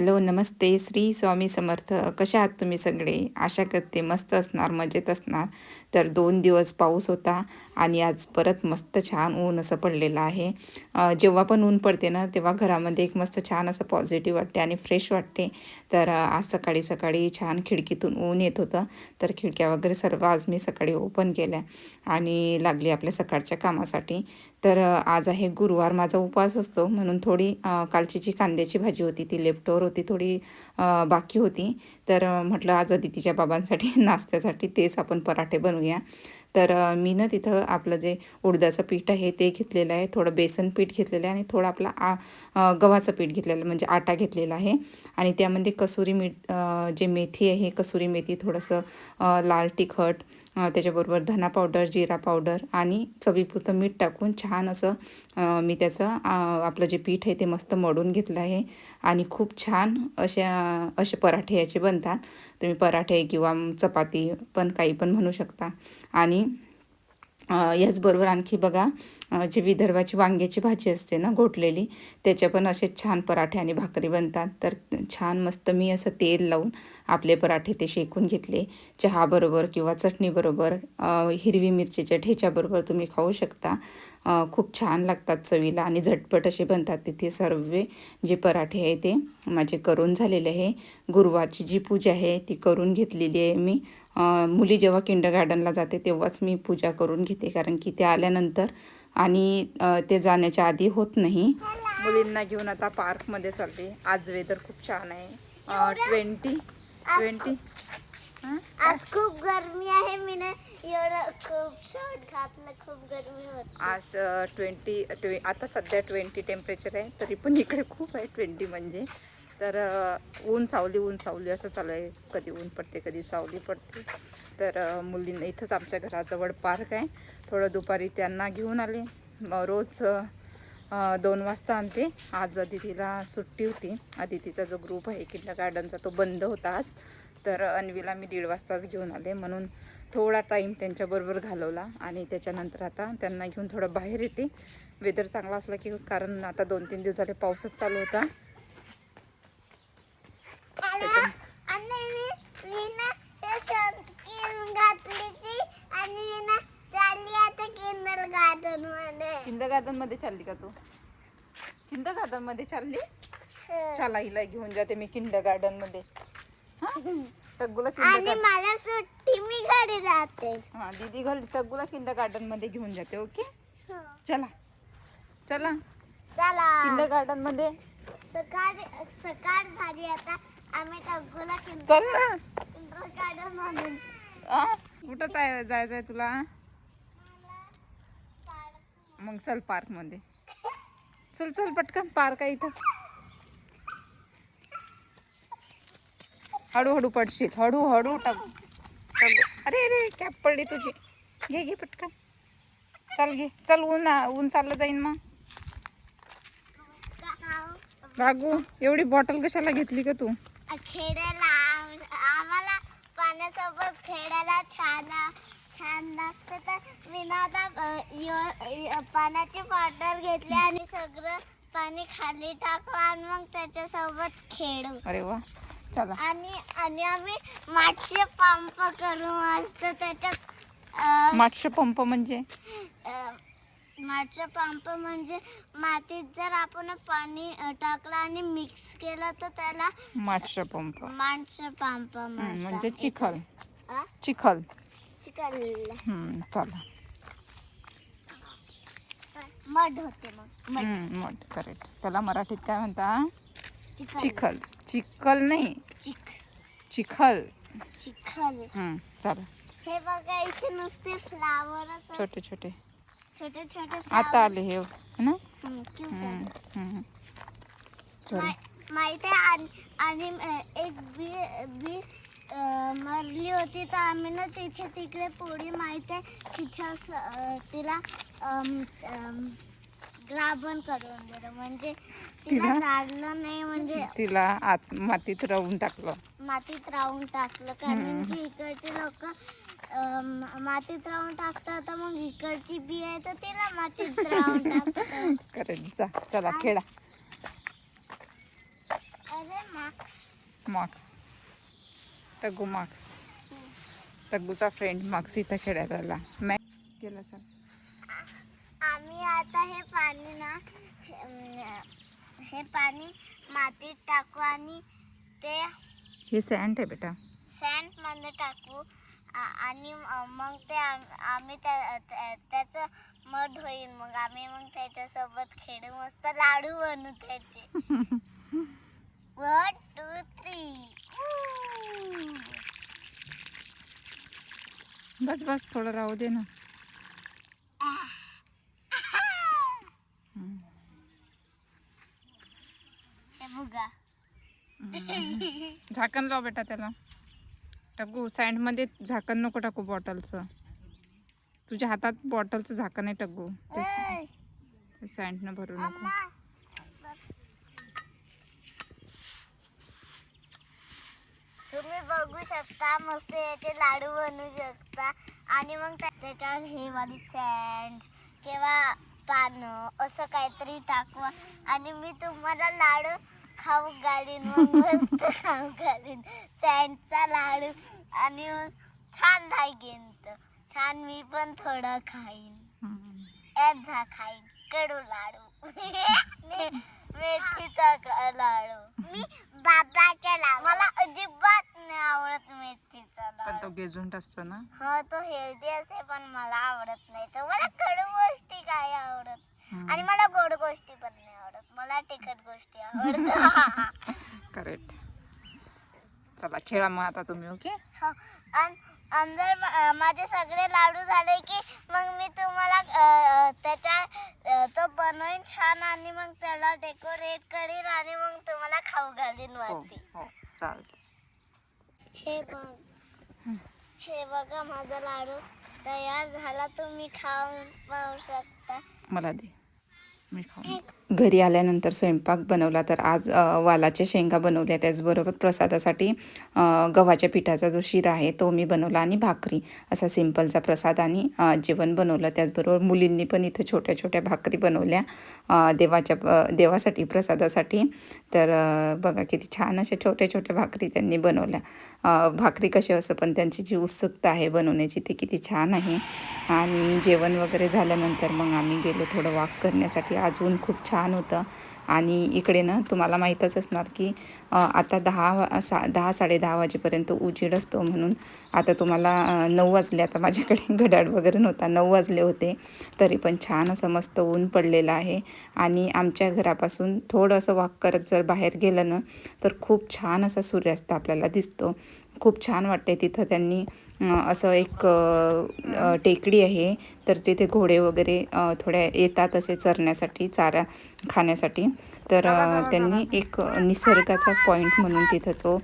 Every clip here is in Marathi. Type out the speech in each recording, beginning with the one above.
हॅलो नमस्ते. श्री स्वामी समर्थ. कशा आहात तुम्ही सगळे? आशा करते मस्त असणार मजेत असणार. तर दोन दिवस पाऊस होता आणि आज परत मस्त छान ऊन असं पडलेलं आहे. जेव्हा पण ऊन पडते ना तेव्हा घरामध्ये एक मस्त छान असं पॉझिटिव्ह वाटते आणि फ्रेश वाटते. तर आज सकाळी सकाळी छान खिडकीतून ऊन येत होतं. तर खिडक्या वगैरे सर्व आज मी सकाळी ओपन केल्या आणि लागली आपल्या सकाळच्या कामासाठी. तर आज आहे गुरुवार माझा उपवास असतो. म्हणून थोडी कालची जी कांद्याची भाजी होती ती लेफ्टवर होती थोडी बाकी होती. तर म्हटलं आज अदितीच्या बाबांसाठी नाश्त्यासाठी तेच आपण पराठे बनवूया. तर मी ना तिथं आपलं जे उडदाचं पीठ आहे ते घेतलेलं आहे. थोडं बेसन पीठ घेतलेलं आहे आणि थोडं आपलं आ गव्हाचं पीठ घेतलेलं म्हणजे आटा घेतलेला आहे. आणि त्यामध्ये कसुरी मीठ जे मेथी आहे कसुरी मेथी थोडंसं लाल तिखट त्याच्याबरोबर धना पावडर जिरा पावडर आणि चवीपुरतं मीठ टाकून छान असं मी त्याचं आपलं जे पीठ आहे ते मस्त मळून घेतलं आहे. आणि खूप छान अशा असे पराठे याचे बनतात. तुम्ही पराठे किंवा चपाती पण काही पण म्हणू शकता. आणि याचबरोबर आणखी बघा जी विदर्भाची वांग्याची भाजी असते ना घोटलेली त्याच्या पण असे छान पराठे आणि भाकरी बनतात. तर छान मस्त मी असं तेल लावून आपले पराठे ते शेकून घेतले. चहाबरोबर किंवा चटणीबरोबर हिरवी मिरचीच्या ठेच्याबरोबर तुम्ही खाऊ शकता. खूप छान लागतात चवीला आणि झटपट असे बनतात तिथे सर्व जे पराठे आहे ते. माझे करून झालेले आहे. गुरुवारची जी पूजा आहे ती करून घेतलेली आहे मी. मुली जेव्हा किंडर गार्डनला जाते तेव्हाच मी पूजा करून घेते कारण की ते आल्यानंतर आणि ते जाण्याच्या आधी होत नाही. मुलींना घेऊन आता पार्कमध्ये चालते. आज वेदर खूप छान आहे. Twenty twenty. आज खूप गरमी आहे मी ना एवढं खूप शर्ट घातलं खूप गरमी होत. आज ट्वेंटी ट्वे आता सध्या ट्वेंटी टेम्परेचर आहे तरी पण इकडे खूप आहे ट्वेंटी म्हणजे. तर ऊन सावली ऊन सावली असं चालू आहे. कधी ऊन पडते कधी सावली पडते. तर मुलींना इथंच आमच्या घराजवळ पार्क आहे. थोडं दुपारी त्यांना घेऊन आले. मग रोज दोन वाजता आणते. आज अदितीला सुट्टी होती. अदितीचा जो ग्रुप आहे किल्ला गार्डनचा तो बंद होता आज. तर अन्वीला मी दीड वाजताच घेऊन आले. म्हणून थोडा टाईम त्यांच्याबरोबर घालवला आणि त्याच्यानंतर आता त्यांना घेऊन थोडं बाहेर येते. वेदर चांगला असला की कारण आता दोन तीन दिवस झाले पाऊसच चालू होता आणि मी- मी ना ते शर्ट किन घातली ती आणि मी ना चालली आता किंडल गार्डनमध्ये किंद गार्डनमध्ये चालली का तू? किंद गार्डनमध्ये चालली चला हिला घेऊन जाते मी किंड गार्डनमध्ये हा? टग्गूला किंड आणि गार्डन मला सुट्टी मी घरी जाते. हा दीदी घाल टग्गूला किंड गार्डनमध्ये घेऊन जाते ओके? हो. चला. चला. चला. किंड गार्डनमध्ये सकाळ सकाळ झाली आता. आम्ही टग्गूला चल ना. गार्डन? कुठं जाय जायचंय तुला? मग चल पार्कमध्ये चल चल पटकन पार्क आहे इथं. हळूहळू पडशील. हळू हळू टाकू टाकू अरे अरे कॅप पडली तुझी. घे घे पटकन. चल घे. चल ऊन ऊन चाललं जाईन मग. रागू एवढी बॉटल कशाला घेतली का तू? खेळायला आम्हाला पाण्यासोबत खेळायला छान छान लागतं. तर मी ना आता पाण्याची बॉटल घेतली आणि सगळं पाणी खाली टाकू आणि मग त्याच्यासोबत खेळू. अरे वा. चला. आणि आणि आम्ही मागचे पंप करू मस्त त्याच्यात मागचं पंप म्हणजे? मागचा पंप म्हणजे मातीत जर आपण पाणी टाकलं आणि मिक्स केलं तर त्याला मागचं पंप. माणसं पंप म्हणजे? चिखल. चिखल. हम्म, चला. मड होते मग. मड हम्म, मग करेक्ट त्याला मराठीत काय म्हणता? चिखल. चिखल. चिखल नाही. चिख. चिखल. चिखल. हम्म, चला. हे बघा इथे नुसते फ्लावरच छोटे छोटे. छोटे छोटे आता. आले हे है ना? हम्म, हम्म. चला. माहिती आहे आणि आणि अ, एक बी बी मरली होती तर आम्ही ना तिथे तिकडे पुढे माहिती आहे तिथे तिला ग्राबन करून दिलं. म्हणजे तिला? जाळलं नाही म्हणजे तिला आत मातीत राहून टाकलं. मातीत राहून टाकलं. कारण की इकडचे लोक मातीत राहून टाकतात तर मग इकडची बी आहे तर तिला मातीत राहून टाकतात. करेक्ट जा चला खेळा. अरे मार्क्स मार्क्स टग्गू मार्क्स. टग्गूचा फ्रेंड मार्क्स इथं खेळायला आला. मॅक केला सर आम्ही आता हे पाणी ना हे- पाणी मातीत टाकू आणि ते हे सँड आहे बेटा. सँडमध्ये टाकू. आणि मग ते आम- आम्ही त्या- त्या- त्याचं मध होईल. मग आम्ही मग त्याच्यासोबत खेळू. मस्त लाडू बनवू त्याचे. वन टू थ्री बस बस थोडं राहू दे ना. झाकण लाव बेटा त्याला. टग्गू सँडमध्ये झाकण नको टाकू बॉटलचं तुझ्या हातात बॉटलचं झाकण आहे ते सँडनं भरू नको. बघू शकता मस्त याचे लाडू बनवू शकता. आणि मग त्या- त्याच्यावर हे वाली सँड किंवा पानं असं काहीतरी टाकवा. आणि मी तुम्हाला लाडू खाऊ घालीन मग मस्त खाऊ घालीन. सँडचा लाडू. आणि मग छान लागेल तर. छान मी पण थोडं खाईन. अर्धा खाईन. कडू लाडू. मेथीचा लाडू. मी बाबाच्या लाडू. मला अजिबात नाही आवडत मेथीचा पण तो गेझुंट असतो ना? हो तो हेल्दी असे पण मला आवडत नाही. तर मला कडू गोष्टी काय आवडत. आणि मला गोड गोष्टी पण नाही आवडत. मला तिखट गोष्टी आवडतात करेक्ट चला खेळा मग आता तुम्ही ओके हो, अन- मा- माझे सगळे लाडू झाले की मग मी तुम्हाला अं, त्याच्या तो बनवून छान आणि मग त्याला डेकोरेट करीन आणि मग तुम्हाला खाऊ घालीन हो वरती. हो चालते हे बघ. हे बघा माझा लाडू तयार झाला. तुम्ही खाऊन पाहू शकता. मला दे. मी खाऊ घरी आल्यानंतर स्वयंपाक बनवला तर आज वालाच्या शेंगा बनवल्या त्याचबरोबर प्रसादासाठी गव्हाच्या पिठाचा जो शिरा आहे तो मी बनवला आणि भाकरी असा सिंपलचा प्रसाद आणि जेवण बनवलं. त्याचबरोबर मुलींनी पण इथं छोट्या छोट्या भाकरी बनवल्या देवाच्या देवासाठी प्रसादासाठी. तर बघा किती छान अशा छोट्या छोट्या भाकरी त्यांनी बनवल्या. भाकरी कशी असं पण त्यांची जी उत्सुकता आहे बनवण्याची ती किती छान आहे. आणि जेवण वगैरे झाल्यानंतर मग आम्ही गेलो थोडं वाक करण्यासाठी. अजून खूप छान छान होतं. आणि इकडे ना तुम्हाला माहीतच असणार की आता दहा सा दहा साडेदहा वाजेपर्यंत उजेड असतो म्हणून आता तुम्हाला नऊ वाजले. आता माझ्याकडे घड्याळ वगैरे नव्हता. नऊ वाजले होते. तरी पण छान असं मस्त ऊन पडलेलं आहे. आणि आमच्या घरापासून थोडं असं वॉक करत जर बाहेर गेलं ना तर खूप छान असा सूर्यास्त आपल्याला दिसतो. खूप छान वाटते तिथं त्यांनी असं एक टेकडी आहे. तर तिथे घोडे वगैरे थोड्या येतात असे चरण्यासाठी चारा खाण्यासाठी. तर त्यांनी एक निसर्गाचा पॉईंट म्हणून तिथं तो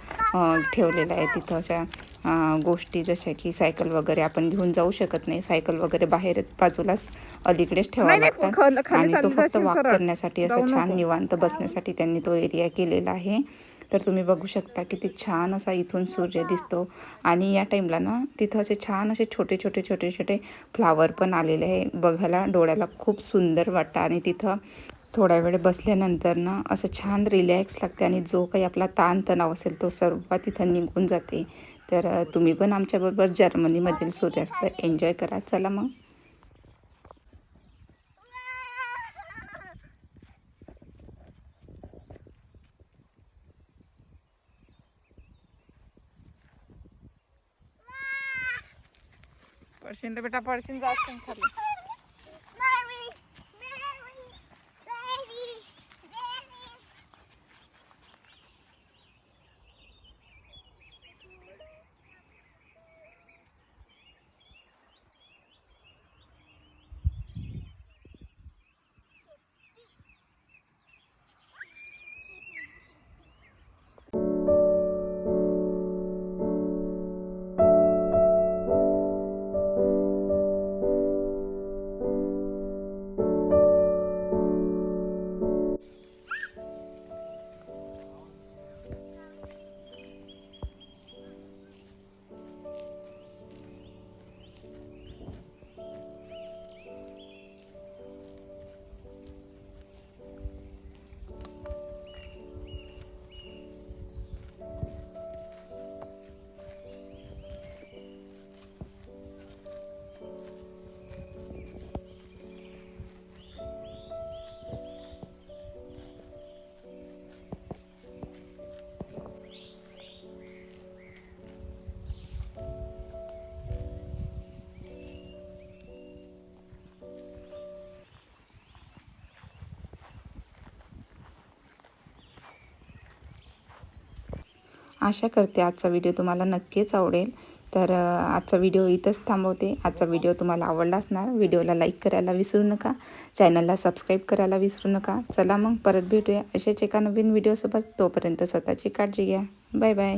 ठेवलेला आहे. तिथं अशा गोष्टी जशा की सायकल वगैरे आपण घेऊन जाऊ शकत नाही. सायकल वगैरे बाहेरच बाजूलाच अलीकडेच ठेवावं लागतात आणि तो फक्त वॉक करण्यासाठी असं छान निवांत बसण्यासाठी त्यांनी तो एरिया केलेला आहे. तर तुम्ही बघू शकता किती छान असा इथून सूर्य दिसतो. आणि या टाईमला ना तिथं असे छान असे छोटे छोटे छोटे छोटे फ्लावर पण आलेले आहे. बघायला डोळ्याला खूप सुंदर वाटतं आणि तिथं थोड्या वेळ बसल्यानंतर ना असं छान रिलॅक्स लागते आणि जो काही आपला ताणतणाव असेल तो सर्व तिथं निघून जाते. तर तुम्ही पण आमच्याबरोबर जर्मनीमधील सूर्यास्त एन्जॉय करा. चला मग. पडशील तर बेटा पडशील जास्त खाली Mary, आशा करते आजचा व्हिडिओ तुम्हाला नक्कीच आवडेल. तर आजचा व्हिडिओ इथंच थांबवते. आजचा व्हिडिओ तुम्हाला आवडला असणार व्हिडिओला लाईक करायला विसरू नका. चॅनलला सबस्क्राईब करायला विसरू नका. चला मग परत भेटूया अशाच एका नवीन व्हिडिओसोबत तोपर्यंत स्वतःची काळजी घ्या. Bye bye